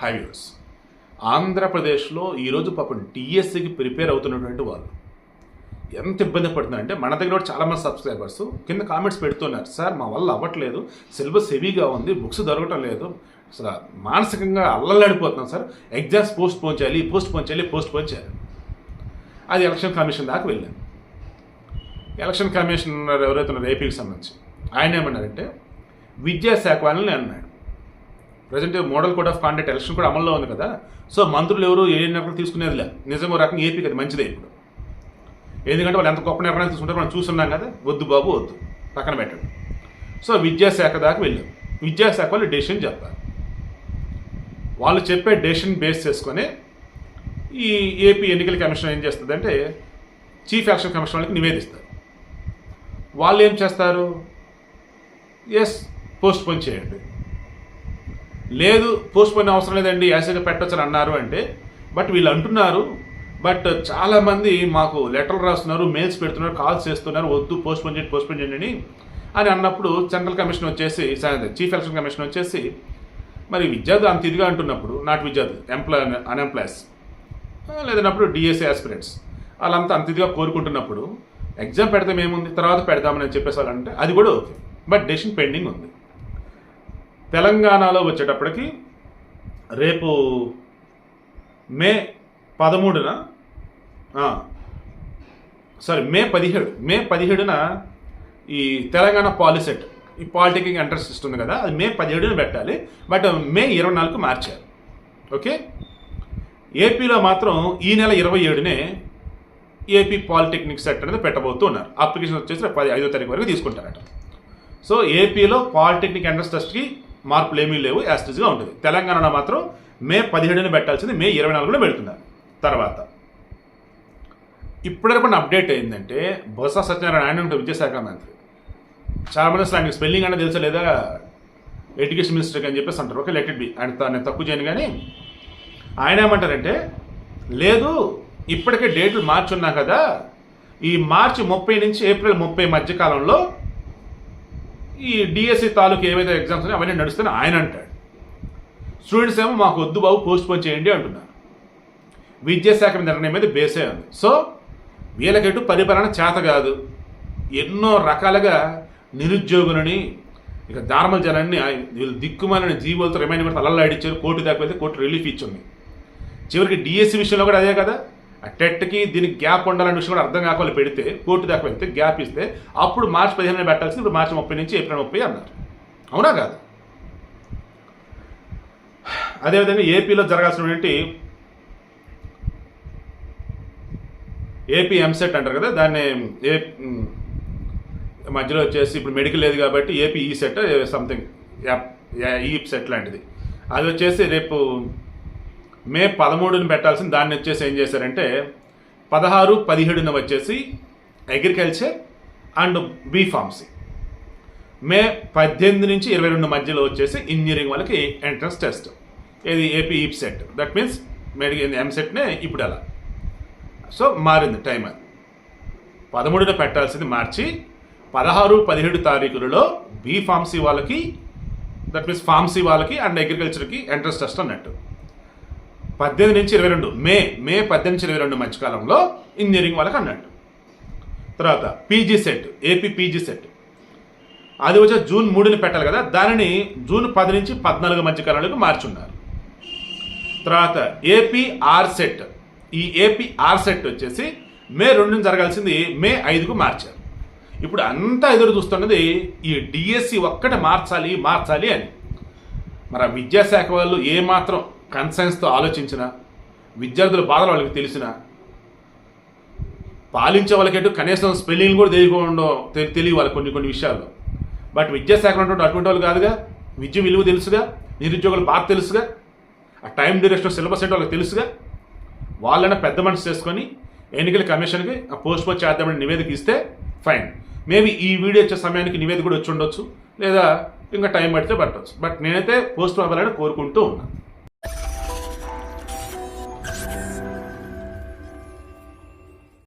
Highways ఆంధ్రప్రదేశ్లో ఈరోజు పాపం టీఎస్సీకి ప్రిపేర్ అవుతున్నటువంటి వాళ్ళు. ఎంత ఇబ్బంది పడుతున్నారంటే మన దగ్గర కూడా చాలామంది సబ్స్క్రైబర్స్ కింద కామెంట్స్ పెడుతున్నారు. సార్ మా వల్ల అవ్వట్లేదు. సిలబస్ హెవీగా ఉంది. బుక్స్ దొరకటం లేదు. అసలు మానసికంగా అల్లలాడిపోతున్నాం సార్. ఎగ్జామ్స్ పోస్ట్ పోన్ చేయాలి పోస్ట్ పోన్ చేయాలి పోస్ట్ పోన్ చేయాలి. అది ఎలక్షన్ కమిషన్ దాకా వెళ్ళాను ఎలక్షన్ కమిషనర్ ఎవరైతే ఉన్నారో ఏపీకి సంబంధించి ఆయన ఏమన్నారంటే విద్యాశాఖ వాళ్ళని అన్నాడు. Present model code of conduct election కూడా అమల్లో ఉంది కదా. సో మంత్రులు ఎవరు ఏ నిర్ణయం తీసుకునేది లే నిజంగా రకంగా ఏపీకి అది మంచిదే ఇప్పుడు. ఎందుకంటే వాళ్ళు ఎంత గొప్ప నిర్ణయాలు తీసుకుంటారో మనం చూస్తున్నాం కదా. వద్దు బాబు వద్దు. పక్కన పెట్టండి. సో విద్యాశాఖ దాకా వెళ్ళాం. విద్యాశాఖ వాళ్ళు డెసిషన్ చెప్పారు. వాళ్ళు చెప్పే డెసిషన్ బేస్ చేసుకొని ఈ ఏపీ ఎన్నికల కమిషన్ ఏం చేస్తుందంటే చీఫ్ యాక్షన్ కమిషన్ వాళ్ళకి నివేదిస్తారు. వాళ్ళు ఏం చేస్తారు? ఎస్ పోస్ట్ పోన్ చేయండి. లేదు పోస్ట్పోన్ అవసరం లేదండి యాసిడ్గా పెట్టొచ్చు అన్నారు అంటే బట్ వీళ్ళు అంటున్నారు బట్ చాలామంది మాకు లెటర్లు రాస్తున్నారు మెయిల్స్ పెడుతున్నారు కాల్స్ చేస్తున్నారు వద్దు పోస్ట్పోన్ చేయండి పోస్ట్పోన్ చేయండి అని అన్నప్పుడు సెంట్రల్ కమిషన్ వచ్చేసి చీఫ్ ఎలక్షన్ కమిషన్ వచ్చేసి మరి విద్యార్థులు అంత ఇదిగా అంటున్నప్పుడు నాట్ విద్యార్థులు ఎంప్లాయ్ అన్ఎంప్లాయస్ లేదన్నప్పుడు డిఎస్ఏ ఆస్పిరెంట్స్ వాళ్ళంతా అంత ఇదిగా కోరుకుంటున్నప్పుడు ఎగ్జామ్ పెడితే ఏముంది తర్వాత పెడదామని చెప్పేసి వాళ్ళంటే అది కూడా ఓకే బట్ డెసిషన్ పెండింగ్ ఉంది. తెలంగాణలో వచ్చేటప్పటికి రేపు మే పదమూడున సారీ మే పదిహేడు మే పదిహేడున ఈ తెలంగాణ పాలిసెట్ ఈ పాలిటెక్నిక్ ఎంట్రన్స్ ఇస్తుంది కదా అది మే పదిహేడున పెట్టాలి. బట్ మే ఇరవై నాలుగు మార్చారు. ఓకే? ఏపీలో మాత్రం ఈ నెల ఇరవై ఏడునే ఏపీ పాలిటెక్నిక్ సెట్ అనేది పెట్టబోతున్నారు అప్లికేషన్ వచ్చేసి పది ఐదో తారీఖు వరకు తీసుకుంటారట. సో ఏపీలో పాలిటెక్నిక్ ఎంట్రన్స్ టెస్ట్కి మార్పులు ఏమీ లేవు యాస్టిజ్గా ఉంటుంది. తెలంగాణలో మాత్రం మే పదిహేడున పెట్టాల్సింది మే ఇరవై నాలుగులో పెడుతున్నారు తర్వాత ఇప్పటివరకు అప్డేట్ అయిందంటే బొత్స సత్యనారాయణ ఆయన ఉంటారు విద్యాశాఖ మంత్రి. చాలా మంది అసలు ఆయనకి స్పెల్లింగ్ అనేది తెలుసా లేదా? ఎడ్యుకేషన్ మినిస్టర్ అని చెప్పేసి అంటారు. Okay let it be? ఆయన నేను తక్కువ చేయను కానీ ఆయన ఏమంటారంటే లేదు ఇప్పటికే డేట్లు మార్చున్నా కదా. ఈ మార్చి ముప్పై నుంచి ఏప్రిల్ ముప్పై మధ్య కాలంలో ఈ డిఎస్సి తాలూకు ఏవైతే ఎగ్జామ్స్ ఉన్నాయో అవన్నీ నడుస్తాయని ఆయన అంటాడు. స్టూడెంట్స్ ఏమో మాకు వద్దు బాబు పోస్ట్ పోన్ చేయండి అంటున్నారు. విద్యాశాఖ నిర్ణయం మీద బేసే ఉంది. సో వీళ్ళకెటు పరిపాలన చేత కాదు. ఎన్నో రకాలుగా నిరుద్యోగులని ఇక దార్మల జనాన్ని వీళ్ళు దిక్కుమాలని జీవులతో రిమైండ్ పెడితే అల్లలాడిచ్చారు కోర్టు దాకా వెళ్తే కోర్టు రిలీఫ్ ఇచ్చింది. చివరికి డిఎస్సి విషయంలో కూడా అదే కదా? ఆ టెట్కి దీనికి గ్యాప్ ఉండాలనే విషయం కూడా అర్థం కాకుండా పెడితే కోర్టు దాకా వెళ్తే గ్యాప్ ఇస్తే అప్పుడు మార్చి పదిహేను పెట్టాల్సింది ఇప్పుడు మార్చి ముప్పై నుంచి ఏప్రిల్ ముప్పై అన్నారు. అవునా కాదు? అదేవిధంగా ఏపీలో జరగాల్సినటువంటి ఏపీ ఎంసెట్ అంటారు కదా దాన్ని ఏ మధ్యలో వచ్చేసి ఇప్పుడు మెడికల్ లేదు కాబట్టి ఏపీ ఈ సెట్ సంథింగ్ ఈ సెట్ లాంటిది. అది వచ్చేసి రేపు మే పదమూడుని పెట్టాల్సింది దాన్ని వచ్చేసి ఏం చేశారంటే పదహారు పదిహేడున వచ్చేసి agriculture and B pharmacy. May పద్దెనిమిది నుంచి ఇరవై రెండు మధ్యలో వచ్చేసి ఇంజనీరింగ్ వాళ్ళకి ఎంట్రన్స్ టెస్ట్. ఇది AP EAPCET. That means medical ఎంసెట్నే ఇప్పుడు అలా. సో మారింది టైం అది. పదమూడున పెట్టాల్సింది మార్చి పదహారు పదిహేడు తారీఖులలో బీ ఫార్మసీ వాళ్ళకి దట్ మీన్స్ ఫార్మసీ వాళ్ళకి అండ్ అగ్రికల్చర్కి ఎంట్రన్స్ టెస్ట్ అన్నట్టు. పద్దెనిమిది నుంచి ఇరవై రెండు. మే మే పద్దెనిమిది నుంచి ఇరవై రెండు మధ్యకాలంలో ఇంజనీరింగ్ వాళ్ళకి అన్నట్టు తర్వాత PG set AP PG set. అది వచ్చే జూన్ మూడుని పెట్టాలి కదా దానిని జూన్ పది నుంచి పద్నాలుగు మధ్యకాలంలోకి మార్చున్నారు. తర్వాత ఏపీ ఆర్ సెట్. ఈ ఏపీ ఆర్ సెట్ వచ్చేసి మే రెండుని జరగాల్సింది మే ఐదుకు మార్చారు. ఇప్పుడు అంతా ఎదురు చూస్తున్నది ఈ డిఎస్సి ఒక్కటే మార్చాలి మార్చాలి అని. మరి ఆ విద్యాశాఖ వాళ్ళు ఏమాత్రం కన్సైన్స్తో ఆలోచించిన విద్యార్థుల బాధలు వాళ్ళకి తెలిసిన పాలించే వాళ్ళకేటు కనీసం స్పెల్లింగ్ కూడా తెలియకుండా తెలి తెలియ వాళ్ళకి కొన్ని కొన్ని విషయాల్లో. బట్ విద్యాశాఖ ఉన్నటువంటి అటువంటి వాళ్ళు కాదుగా విద్య విలువ తెలుసుగా నిరుద్యోగుల బాధ తెలుసుగా ఆ టైం డ్యూరేషన్ సిలబస్ ఏంటో వాళ్ళకి తెలుసుగా వాళ్ళని పెద్ద మనసు చేసుకొని ఎన్నికల కమిషన్కి ఆ పోస్ట్ పోస్ట్ చేద్దామని నివేదిక ఇస్తే ఫైన్. మేబీ ఈ వీడియో వచ్చే సమయానికి నివేదిక కూడా వచ్చి ఉండొచ్చు లేదా ఇంకా టైం పడితే పట్టవచ్చు బట్ నేనైతే పోస్ట్ అవ్వాలని కోరుకుంటూ ఉన్నాను.